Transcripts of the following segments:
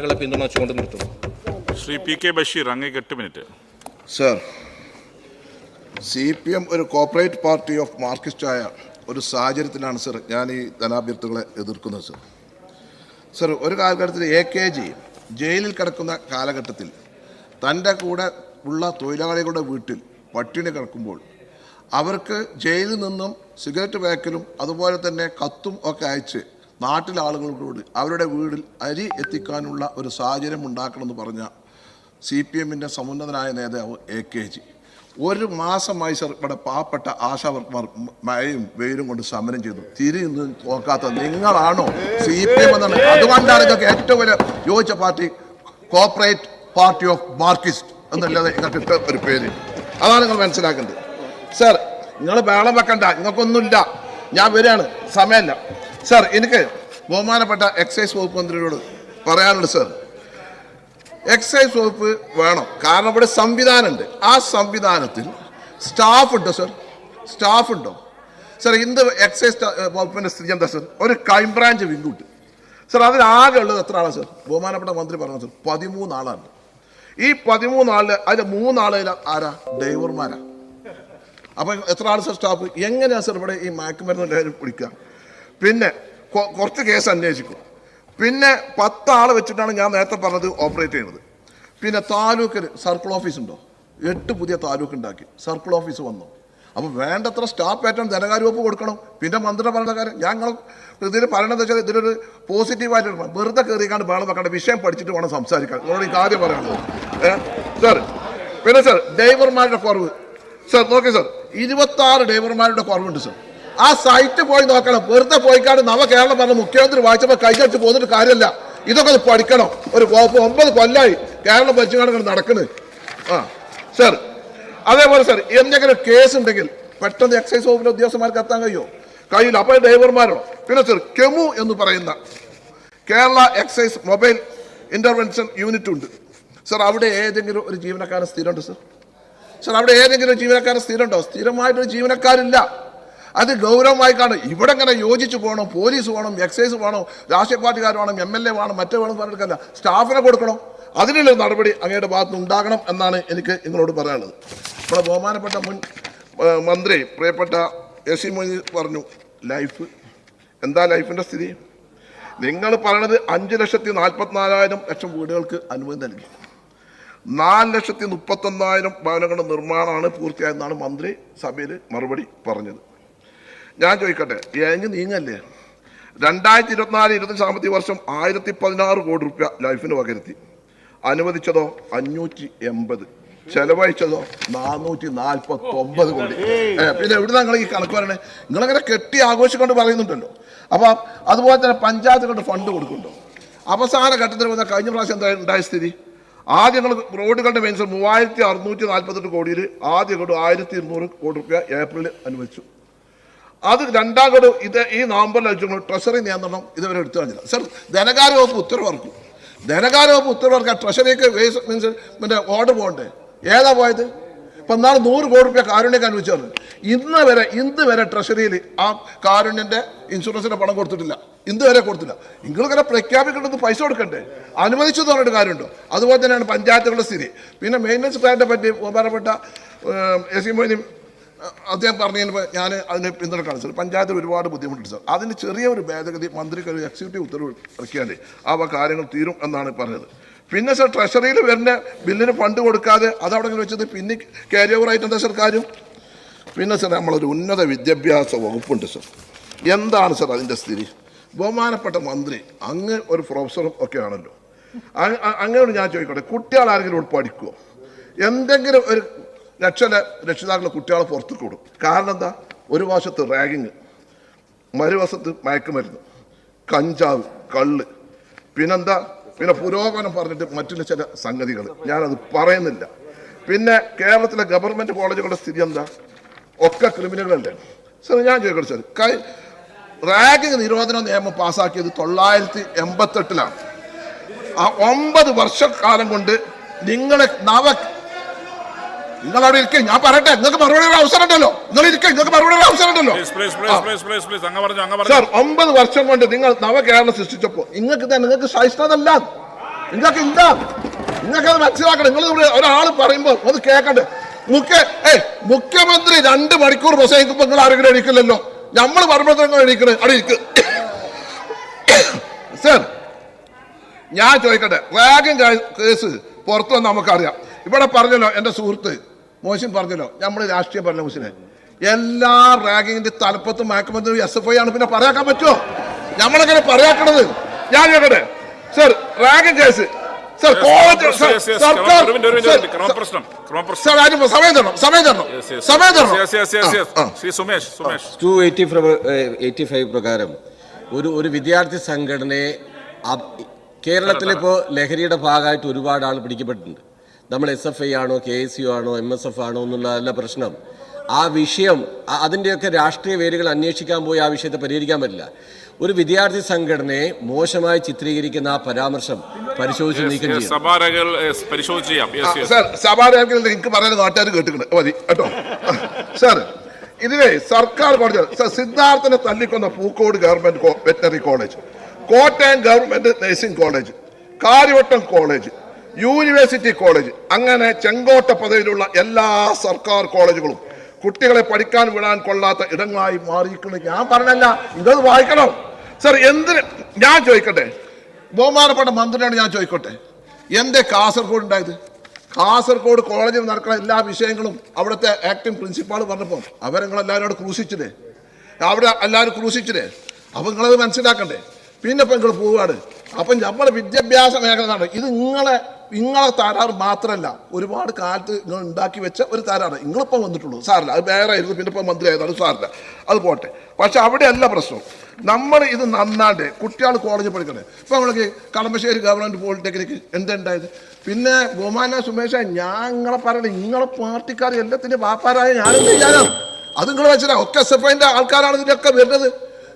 കളെ പിന്തുണച്ചുകൊണ്ട് നിർത്തുന്നു. Shri P K Basheer അങ്ങേക്ക് എട്ട് minute. Sir C P M ഒരു കോപ്പറേറ്റ് പാർട്ടി ഓഫ് മാർക്സിസ്റ്റായ ഒരു സാഹചര്യത്തിലാണ് സർ ഞാൻ ഈ ധനാഭ്യർത്ഥികളെ എതിർക്കുന്നത് സർ. സർ ഒരു കാലഘട്ടത്തിൽ എ കെ ജി ജയിലിൽ കിടക്കുന്ന കാലഘട്ടത്തിൽ തന്റെ കൂടെ ഉള്ള തൊഴിലാളികളുടെ വീട്ടിൽ പട്ടിണി കിടക്കുമ്പോൾ അവർക്ക് ജയിലിൽ നിന്നും സിഗരറ്റ് പാക്കലും അതുപോലെ തന്നെ കത്തും ഒക്കെ അയച്ച് നാട്ടിലെ ആളുകളോട് അവരുടെ വീടിൽ അരി എത്തിക്കാനുള്ള ഒരു സാഹചര്യം ഉണ്ടാക്കണമെന്ന് പറഞ്ഞ സി പി എമ്മിന്റെ സമുന്നതനായ നേതാവ് എ കെ ജി. ഒരു മാസമായി സർ ഇവിടെ പാവപ്പെട്ട ആശാവർക്കർ മഴയും വെയിലും കൊണ്ട് സമരം ചെയ്തു. തിരിഞ്ഞ് നോക്കാത്ത നിങ്ങളാണോ സി പി എം എന്നാണ്. അതുകൊണ്ടാണ് നിങ്ങൾക്ക് ഏറ്റവും വലിയ യോജിച്ച party corporate party of Marxist എന്നല്ലാതെ നിങ്ങൾക്ക് ഇട്ട ഒരു പേര്. അതാണ് നിങ്ങൾ മനസ്സിലാക്കേണ്ടത്. സർ നിങ്ങൾ വേളം വെക്കണ്ട. നിങ്ങൾക്കൊന്നുമില്ല. ഞാൻ വരികയാണ്. സമയമല്ല. സർ എനിക്ക് ബഹുമാനപ്പെട്ട എക്സൈസ് വകുപ്പ് മന്ത്രിയോട് പറയാനുണ്ട് സാർ. എക്സൈസ് വകുപ്പ് വേണം. കാരണം ഇവിടെ സംവിധാനമുണ്ട്. ആ സംവിധാനത്തിൽ സ്റ്റാഫ് ഉണ്ടോ സാർ. സ്റ്റാഫ് ഉണ്ടോ സാർ ഇന്ന് എക്സൈസ് വകുപ്പിന്റെ സ്ഥിതി എന്താ സാർ? ഒരു crime branch branch sir sir അതിലാകെ ഉള്ളത് എത്ര ആളാണ് സാർ? ബഹുമാനപ്പെട്ട മന്ത്രി പറഞ്ഞു സാർ പതിമൂന്ന് ആളാണ് ഈ പതിമൂന്ന് ആളിൽ അതിൽ മൂന്നാളിൽ ആരാ? ഡ്രൈവർമാരാ. അപ്പം എത്ര ആൾ സാർ സ്റ്റാഫ്? എങ്ങനെയാണ് സാർ ഇവിടെ ഈ മയക്കുമരുന്ന് പിടിക്കുക പിന്നെ കുറച്ച് കേസ് അന്വേഷിക്കും. പിന്നെ പത്ത് ആളെ വെച്ചിട്ടാണ് ഞാൻ നേരത്തെ പറഞ്ഞത് ഓപ്പറേറ്റ് ചെയ്യുന്നത് പിന്നെ താലൂക്കിൽ സർക്കിൾ ഓഫീസ് ഉണ്ടോ? എട്ട് പുതിയ താലൂക്ക് ഉണ്ടാക്കി. സർക്കിൾ ഓഫീസ് വന്നു. അപ്പോൾ വേണ്ടത്ര സ്റ്റാഫ് ഏറ്റവും ധനകാര്യ വകുപ്പ് കൊടുക്കണം. പിന്നെ മന്ത്രി കാര്യം ഞങ്ങൾ ഇതിൽ പറയണത് വെച്ചാൽ ഇതിലൊരു പോസിറ്റീവായിട്ട് എടുക്കണം. വെറുതെ കയറിക്കാണ്ട് വേണം വെക്കേണ്ട. വിഷയം പഠിച്ചിട്ട് വേണം സംസാരിക്കാൻ. നിങ്ങളോട് ഈ കാര്യം പറയുന്നത് സാർ പിന്നെ സാർ ഡ്രൈവർമാരുടെ കുറവ്. സാർ നോക്കി സാർ ഇരുപത്തി ആറ് ഡ്രൈവർമാരുടെ കുറവുണ്ട് സാർ ആ സൈറ്റ് പോയി നോക്കണം. വെറുതെ പോയിക്കാണ്ട് നവ കേരളം പറഞ്ഞ മുഖ്യമന്ത്രി വായിച്ചപ്പോൾ കൈകടിച്ച് പോന്നിട്ട് കാര്യമല്ല. ഇതൊക്കെ പഠിക്കണം. ഒരു ഒമ്പത് കൊല്ലായി കേരളം ഭരിച്ചുകൊണ്ട് നടക്കുന്നത് ആ സർ അതേപോലെ സർ എന്തെങ്കിലും കേസ് ഉണ്ടെങ്കിൽ പെട്ടെന്ന് എക്സൈസ് വകുപ്പിലെ ഉദ്യോഗസ്ഥന്മാർക്ക് എത്താൻ കഴിയുമോ കഴിയില്ല. അപ്പോൾ ഡ്രൈവർമാരോ പിന്നെ സർ കെമു എന്ന് പറയുന്ന Kerala excise mobile intervention unit ഉണ്ട്. സർ അവിടെ ഏതെങ്കിലും ഒരു ജീവനക്കാരൻ സ്ഥിരമുണ്ട് സർ സർ അവിടെ ഏതെങ്കിലും ജീവനക്കാരൻ സ്ഥിരമുണ്ടോ? സ്ഥിരമായിട്ടൊരു ജീവനക്കാരില്ല. അത് ഗൗരവമായി കാണും. ഇവിടെ ഇങ്ങനെ യോജിച്ച് പോകണം പോലീസ് വേണം എക്സൈസ് വേണം രാഷ്ട്രീയ പാർട്ടിക്കാർ വേണം എം എൽ എ വേണം മറ്റേ വേണം പറഞ്ഞിട്ടല്ല സ്റ്റാഫിനെ കൊടുക്കണം. അതിനുള്ള നടപടി അങ്ങയുടെ ഭാഗത്ത് ഉണ്ടാകണം എന്നാണ് എനിക്ക് നിങ്ങളോട് പറയാനുള്ളത്. നമ്മുടെ ബഹുമാനപ്പെട്ട മുൻ മന്ത്രി പ്രിയപ്പെട്ട എ സി മൊയ്തീൻ പറഞ്ഞു ലൈഫ് എന്താ ലൈഫിന്റെ സ്ഥിതി? നിങ്ങൾ പറയണത് അഞ്ച് ലക്ഷത്തി നാൽപ്പത്തിനാലായിരം ലക്ഷം വീടുകൾക്ക് അനുമതി നൽകി. നാല് ലക്ഷത്തി മുപ്പത്തൊന്നായിരം ഭവനങ്ങളുടെ നിർമ്മാണമാണ് പൂർത്തിയായെന്നാണ് മന്ത്രി സഭയിൽ മറുപടി പറഞ്ഞത്. ഞാൻ ചോദിക്കട്ടെ ഏങ്ങ് നീങ്ങല്ലേ? രണ്ടായിരത്തി ഇരുപത്തിനാല് ഇരുപത്തി സാമ്പത്തിക വർഷം ആയിരത്തി പതിനാറ് കോടി റുപ്യ ലൈഫിന് പകരുത്തി. അനുവദിച്ചതോ? അഞ്ഞൂറ്റി എൺപത്. ചെലവഴിച്ചതോ? നാനൂറ്റി നാൽപ്പത്തി ഒമ്പത് കോടി പിന്നെ എവിടെ നിങ്ങൾ ഈ കണക്ക് പറയണേ? നിങ്ങളങ്ങനെ കെട്ടി ആഘോഷിക്കൊണ്ട് പറയുന്നുണ്ടല്ലോ. അപ്പൊ അതുപോലെ തന്നെ പഞ്ചായത്തുകളുടെ ഫണ്ട് കൊടുക്കുന്നുണ്ടോ? അവസാന ഘട്ടത്തിൽ വന്ന കഴിഞ്ഞ പ്രാവശ്യം എന്താ ഉണ്ടായ സ്ഥിതി? ആദ്യം റോഡുകളുടെ മെയിൻസ് മൂവായിരത്തി അറുന്നൂറ്റി നാൽപ്പത്തെട്ട് കോടിയിൽ ആദ്യ കൊണ്ട് ആയിരത്തി ഇരുന്നൂറ് കോടി റുപ്യ ഏപ്രിലിൽ അനുവദിച്ചു. അത് രണ്ടാം ഗഡു ഇത് ഈ നവംബറിൽ അയച്ചു ട്രഷറി നിയന്ത്രണം ഇതുവരെ എടുത്തു കഴിഞ്ഞില്ല സർ ധനകാര്യ വകുപ്പ് ഉത്തരവിറക്കും ധനകാര്യ വകുപ്പ് ഉത്തരവിറക്കാൻ ട്രഷറിക്ക് വേസ് മീൻസ് മറ്റേ ഓർഡർ പോകണ്ടേ? ഏതാ പോയത്? ഇപ്പം നാളെ നൂറ് കോടി രൂപ കാരുണ്യക്ക് അനുവദിച്ചു ഇന്ന് വരെ ഇന്ന് വരെ ട്രഷറിയിൽ ആ കാരുണ്യന്റെ ഇൻഷുറൻസിന്റെ പണം കൊടുത്തിട്ടില്ല. ഇന്ന് വരെ കൊടുത്തില്ല. നിങ്ങളിങ്ങനെ പ്രഖ്യാപിക്കേണ്ടത് പൈസ കൊടുക്കണ്ടേ? അനുവദിച്ചു എന്ന് പറഞ്ഞിട്ട് കാര്യമുണ്ടോ? അതുപോലെ തന്നെയാണ് പഞ്ചായത്തുകളുടെ സ്ഥിതി. പിന്നെ മെയിന്റനൻസ് പ്ലാനിനെ പറ്റി ബഹുമാനപ്പെട്ട എസ് സി മൊയ്നി അദ്ദേഹം പറഞ്ഞതിന് ഞാൻ അതിനെ പിന്തുണക്കാണ് സാർ പഞ്ചായത്തിൽ ഒരുപാട് ബുദ്ധിമുട്ടുണ്ട് സാർ. അതിന് ചെറിയ ഒരു ഭേദഗതി മന്ത്രിക്ക് ഒരു എക്സിക്യൂട്ടീവ് ഉത്തരവ് ഇറക്കിയാണ്ട് ആ കാര്യങ്ങൾ തീരും എന്നാണ് പറഞ്ഞത്. പിന്നെ സാർ ട്രഷറിയിൽ വരുന്ന ബില്ലിന് ഫണ്ട് കൊടുക്കാതെ അതവിടെ വെച്ചത് പിന്നെ ക്യാരി ഓവർ ആയിട്ട് എന്താ സാർ കാര്യം? പിന്നെ സാർ നമ്മളൊരു ഉന്നത വിദ്യാഭ്യാസ വകുപ്പുണ്ട് സാർ. എന്താണ് സാർ അതിന്റെ സ്ഥിതി? ബഹുമാനപ്പെട്ട മന്ത്രി അങ്ങ് ഒരു പ്രൊഫസറും ഒക്കെ ആണല്ലോ. അ- അ- ഞാൻ ചോദിക്കട്ടെ കുട്ടികൾ ആരെങ്കിലും പഠിക്കുമോ എന്തെങ്കിലും ഒരു രക്ഷ രക്ഷിതാക്കളെ കുട്ടികളെ പുറത്തേക്ക് വിടും. കാരണം എന്താ? ഒരു വശത്ത് റാഗിങ് മറുവശത്ത് മയക്കുമരുന്ന് കഞ്ചാവ് കള്ള്. പിന്നെന്താ? പിന്നെ പുരോഗമനം പറഞ്ഞിട്ട് മറ്റുള്ള ചില സംഗതികൾ ഞാനത് പറയുന്നില്ല. പിന്നെ കേരളത്തിലെ ഗവൺമെന്റ് കോളേജുകളുടെ സ്ഥിതി എന്താ? ഒക്കെ ക്രിമിനലുകളല്ലേ സാർ ഞാൻ ചോദിക്കട്ടെ സാർ. കൈ റാഗിങ് നിരോധന നിയമം പാസ്സാക്കിയത് തൊള്ളായിരത്തി എൺപത്തെട്ടിലാണ്. ആ ഒമ്പത് വർഷക്കാലം കൊണ്ട് നിങ്ങളെ നവ നിങ്ങൾ അവിടെ ഇരിക്കും ഞാൻ പറയട്ടെ. നിങ്ങൾക്ക് മറുപടി ഒരു അവസരം ഉണ്ടല്ലോ. നിങ്ങൾ ഇരിക്കും നിങ്ങൾക്ക് മറുപടി ഒരു അവസരം ഉണ്ടല്ലോ. സാർ ഒമ്പത് വർഷം കൊണ്ട് നിങ്ങൾ നവകേരളം സൃഷ്ടിച്ചപ്പോ നിങ്ങൾക്ക് നിങ്ങൾക്ക് സഹിഷ്ണതല്ല നിങ്ങൾക്ക് ഇല്ല. നിങ്ങൾക്ക് അത് മനസ്സിലാക്കണം. നിങ്ങൾ ഒരാൾ പറയുമ്പോൾ അത് കേൾക്കണ്ടേ? മുഖ്യ ഏ മുഖ്യമന്ത്രി രണ്ട് മണിക്കൂർ പ്രസംഗിക്കുമ്പോൾ നിങ്ങൾ ആരെങ്കിലും എണീക്കില്ലല്ലോ? നമ്മൾ പറയുമ്പോൾ എണീക്കണേ. അവിടെ ഇരിക്കുക സർ ഞാൻ ചോദിക്കട്ടെ? വാഗൻ കേസ് പുറത്തു വന്ന് നമുക്കറിയാം. ഇവിടെ പറഞ്ഞല്ലോ എന്റെ സുഹൃത്ത് മോശം പറഞ്ഞല്ലോ. നമ്മൾ രാഷ്ട്രീയ ഭരണ മുസ്ലിം എല്ലാ റാഗിങ്ങിന്റെ തലപ്പത്തും മയക്കുമന്ത്രി എസ് എഫ് ഐ ആണ് പിന്നെ പറയാക്കാൻ പറ്റുമോ നമ്മളെങ്ങനെ പറയാക്കണത്? ഞാൻ കേട്ടെ sir ragging case sir college സർക്കാർ സർ, സമയം തരണം സമയം തരണം. സമയം തരണം. ടു എയ്റ്റി എയ്റ്റി ഫൈവ് പ്രകാരം ഒരു ഒരു വിദ്യാർത്ഥി സംഘടനയെ കേരളത്തിലിപ്പോൾ ലഹരിയുടെ ഭാഗമായിട്ട് ഒരുപാട് ആൾ പിടിക്കപ്പെട്ടിട്ടുണ്ട്. നമ്മൾ എസ് എഫ് ഐ ആണോ കെ എസ് യു ആണോ എം എസ് എഫ് ആണോ എന്നുള്ളതല്ല പ്രശ്നം. ആ വിഷയം അതിന്റെയൊക്കെ രാഷ്ട്രീയ വേരുകൾ അന്വേഷിക്കാൻ പോയി ആ വിഷയത്തെ പരിഹരിക്കാൻ പറ്റില്ല. ഒരു വിദ്യാർത്ഥി സംഘടനയെ മോശമായി ചിത്രീകരിക്കുന്ന ആ പരാമർശം പരിശോധിച്ച് നീക്കം ചെയ്യാം. എനിക്ക് നാട്ടുകാർ കേട്ടിട്ടുണ്ട്. മതി കേട്ടോ. സാർ ഇതിലെ സർക്കാർ പറഞ്ഞത് സാർ സിദ്ധാർത്ഥനെ തല്ലിക്കൊന്ന Pookode government veterinary college Kottayam government nursing college Kariavattom college. University college അങ്ങനെ ചെങ്കോട്ട പദവിയിലുള്ള എല്ലാ സർക്കാർ കോളേജുകളും കുട്ടികളെ പഠിക്കാൻ വിടാൻ കൊള്ളാത്ത ഇടങ്ങളായി മാറിയിരിക്കുന്നു. ഞാൻ പറഞ്ഞല്ല ഇതത് വായിക്കണം. സർ എന്തിന്? ഞാൻ ചോദിക്കട്ടെ. ബഹുമാനപ്പെട്ട മന്ത്രിയോട് ഞാൻ ചോദിക്കട്ടെ. എന്തേ കാസർഗോഡ് ഉണ്ടായത് കാസർഗോഡ് കോളേജിൽ നടക്കുന്ന എല്ലാ വിഷയങ്ങളും അവിടുത്തെ ആക്ടിംഗ് പ്രിൻസിപ്പാൾ പറഞ്ഞപ്പോൾ അവരെങ്ങളെല്ലാവരും അവിടെ ക്രൂശിച്ചില്ലേ? അവിടെ എല്ലാവരും ക്രൂശിച്ചില്ലേ? അപ്പം നിങ്ങളത് മനസ്സിലാക്കണ്ടേ? പിന്നെ ഇപ്പം നിങ്ങൾ പോവുകയാണ്. അപ്പം നമ്മുടെ വിദ്യാഭ്യാസ മേഖല നടക്കും ഇത് നിങ്ങളെ നിങ്ങളെ തരാറ് മാത്രമല്ല ഒരുപാട് കാലത്ത് നിങ്ങൾ ഉണ്ടാക്കി വെച്ച ഒരു തരാറ് നിങ്ങളിപ്പം വന്നിട്ടുള്ളൂ. സാറില്ല അത് വേറെ ആയിരുന്നു. പിന്നെ ഇപ്പം മന്ത്രി ആയതാണ് സാറില്ല അത് പോട്ടെ. പക്ഷെ അവിടെയല്ല പ്രശ്നം. നമ്മൾ ഇത് നന്നാണ്ട് കുട്ടികൾ കോളേജിൽ പഠിക്കണേ. ഇപ്പം നമ്മൾക്ക് കളമശ്ശേരി ഗവൺമെന്റ് പോളിടെക്നിക്ക് എന്തുണ്ടായത്? പിന്നെ ബഹുമാന സുമേഷ ഞാൻ നിങ്ങളെ പറയണേ നിങ്ങളെ പാർട്ടിക്കാർ എല്ലാത്തിന്റെ വാപ്പാരായ ഞാനും ചെയ്യാനാണ്? അത് നിങ്ങൾ വെച്ചാൽ ഒക്കെ എസ് എഫ് ഐന്റെ ആൾക്കാരാണ് ഇതിന്റെയൊക്കെ വരുന്നത്.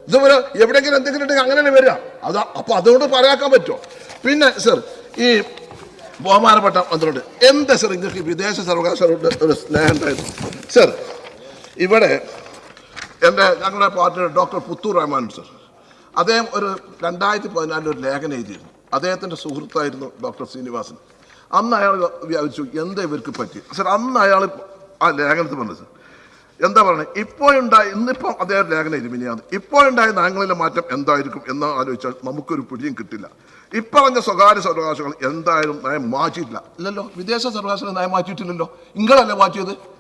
ഇതുപോലെ എവിടെയെങ്കിലും എന്തെങ്കിലും ഉണ്ടെങ്കിൽ അങ്ങനെ വരിക. അതാ അപ്പോൾ അതുകൊണ്ട് പറയാക്കാൻ പറ്റുമോ? പിന്നെ സർ ഈ ബഹുമാനപ്പെട്ട മന്ത്രിയോട് എന്താ സർ നിങ്ങൾക്ക് വിദേശ സർവകലാശാലയുടെ ഒരു സ്നേഹം ഉണ്ടായിരുന്നു സർ ഇവിടെ എന്റെ ഞങ്ങളുടെ പാർട്ടിയുടെ ഡോക്ടർ പുത്തൂർ റഹ്മാൻ സർ. അദ്ദേഹം ഒരു രണ്ടായിരത്തി പതിനാലിൽ ഒരു ലേഖനം എഴുതിയിരുന്നു. അദ്ദേഹത്തിന്റെ സുഹൃത്തായിരുന്നു ഡോക്ടർ ശ്രീനിവാസൻ. അന്ന് അയാൾ വ്യാപിച്ചു എന്താ ഇവർക്ക് പറ്റി സർ അന്ന് അയാൾ ആ ലേഖനത്തിൽ പറഞ്ഞത് സർ എന്താ പറയുന്നത്? ഇപ്പോഴുണ്ടായ ഇന്നിപ്പം അദ്ദേഹം ലേഖനം ഇരുമിനിയാണ് ഇപ്പോഴുണ്ടായ നയങ്ങളിലെ മാറ്റം എന്തായിരിക്കും എന്ന് ആലോചിച്ചാൽ നമുക്കൊരു പിടിയും കിട്ടില്ല. ഇപ്പറഞ്ഞ സ്വകാര്യ സർവകാശങ്ങൾ എന്തായാലും നയം മാറ്റിയിട്ടില്ല. ഇല്ലല്ലോ. വിദേശ സർവകാശങ്ങൾ നയം മാറ്റിയിട്ടില്ലല്ലോ. നിങ്ങളല്ലേ മാറ്റിയത്?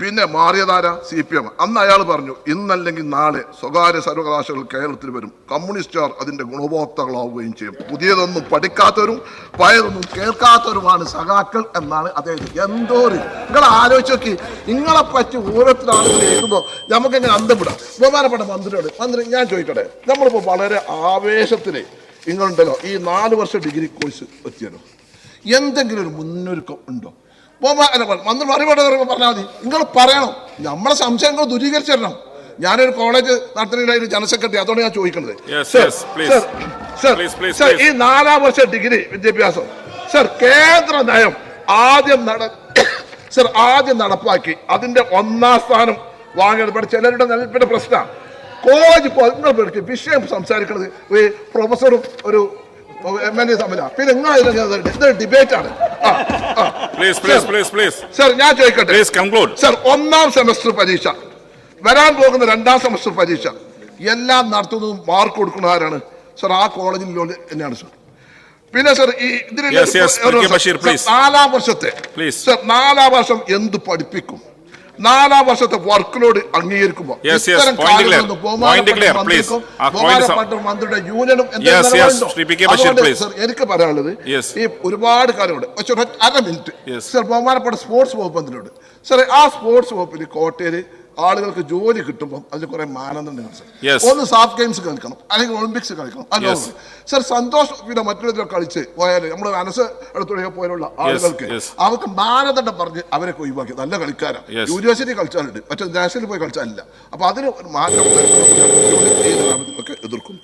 പിന്നെ മാറിയതാര സി പി എം അന്ന് അയാൾ പറഞ്ഞു ഇന്നല്ലെങ്കിൽ നാളെ സ്വകാര്യ സർവകലാശാലകൾ കേരളത്തിൽ വരും. കമ്മ്യൂണിസ്റ്റുകാർ അതിന്റെ ഗുണഭോക്താക്കളാവുകയും ചെയ്യും. പുതിയതൊന്നും പഠിക്കാത്തവരും പഴയതൊന്നും കേൾക്കാത്തവരുമാണ് സഖാക്കൾ എന്നാണ് അദ്ദേഹം എന്തോ നിങ്ങൾ ആലോചിച്ച് നോക്കി. നിങ്ങളെ പറ്റി ഓരോരുത്തർ ആളുകൾ എഴുതുമ്പോൾ നമുക്ക് എങ്ങനെ അന്തം വിടാം ബഹുമാനപ്പെട്ട മന്ത്രിയോട് മന്ത്രി ഞാൻ ചോദിക്കട്ടെ. നമ്മളിപ്പോൾ വളരെ ആവേശത്തിൽ നിങ്ങളുണ്ടല്ലോ. ഈ നാല് വർഷം ഡിഗ്രി കോഴ്സ് എത്തിയല്ലോ. എന്തെങ്കിലും ഒരു മുന്നൊരുക്കം ഉണ്ടോ? അല്ല, മന്ത്രി മറുപടി പറയുമ്പോൾ പറഞ്ഞാൽ മതി. നിങ്ങൾ പറയണം. നമ്മളെ സംശയങ്ങൾ ദൂരീകരിച്ചു തരണം ഞാനൊരു കോളേജ് നടത്തുന്നതിന് ജനറൽ സെക്രട്ടറി അതുകൊണ്ട് ഞാൻ ചോദിക്കുന്നത്. Please, please, ഈ നാലാം വർഷ ഡിഗ്രി വിദ്യാഭ്യാസം. സർ കേന്ദ്ര നയം ആദ്യം നട സർ ആദ്യം നടപ്പാക്കി. അതിന്റെ ഒന്നാം സ്ഥാനം വാങ്ങിയത് പഠിച്ച ചിലരുടെ നിലപ്പിന്റെ പ്രശ്നമാണ് കോളേജ് നിങ്ങൾ പേർക്ക് വിഷയം സംസാരിക്കുന്നത് ഒരു പ്രൊഫസറും ഒരു എം എൽ എ തമ്മിലാണ് പിന്നെ നിങ്ങൾ ഡിബേറ്റ് ആണ് ആ, ആ. Please please please please sir ഞാൻ ചോദിക്കട്ടെ? പ്ലീസ് കൺക്ലൂഡ് സർ ഒന്നാം സെമസ്റ്റർ പരീക്ഷ. വരാൻ പോകുന്ന രണ്ടാം സെമസ്റ്റർ പരീക്ഷ. എല്ലാം നടത്തുന്നതും മാർക്ക് കൊടുക്കുന്ന ആരാണ്? സർ ആ കോളേജിൽ തന്നെയാണ് സർ പിന്നെ സർ ഈ ഇതിന് നാലാം വർഷത്തെ. സർ നാലാം വർഷം എന്ത് പഠിപ്പിക്കും? നാലാം വർഷത്തെ വർക്ക് ലോഡ് അംഗീകരിക്കുമ്പോൾ ഇത്തരം കാര്യങ്ങളൊന്നും. ബഹുമാനപ്പെട്ട മന്ത്രിയുടെ യൂണിയനും എനിക്ക് പറയാനുള്ളത്. ഈ ഒരുപാട് കാര്യങ്ങളുണ്ട്. അര മിനിറ്റ്. സർ ബഹുമാനപ്പെട്ട സ്പോർട്സ് വകുപ്പ് മന്ത്രിയുണ്ട് സർ ആ സ്പോർട്സ് വകുപ്പിന് കോട്ടയിൽ ആളുകൾക്ക് ജോലി കിട്ടുമ്പോൾ അതിൽ കുറെ മാനദണ്ഡങ്ങൾ സർ. ഒന്ന് സാഫ് ഗെയിംസ് കളിക്കണം അല്ലെങ്കിൽ ഒളിമ്പിക്സ് കളിക്കണം. അല്ലെങ്കിൽ സർ സന്തോഷ് പിന്നെ മറ്റൊരു കളിച്ച് പോയാൽ നമ്മുടെ മനസ്സ് എടുത്തുള്ള പോലുള്ള ആളുകൾക്ക്. അവർക്ക് മാനദണ്ഡം പറഞ്ഞ് അവരെ ഒഴിവാക്കി. നല്ല കളിക്കാരാണ്. യൂണിവേഴ്സിറ്റി കളിച്ചാലുണ്ട്. മറ്റേ നാഷണലിൽ പോയി കളിച്ചാലില്ല. അപ്പൊ അതിന് മാറ്റം എതിർക്കും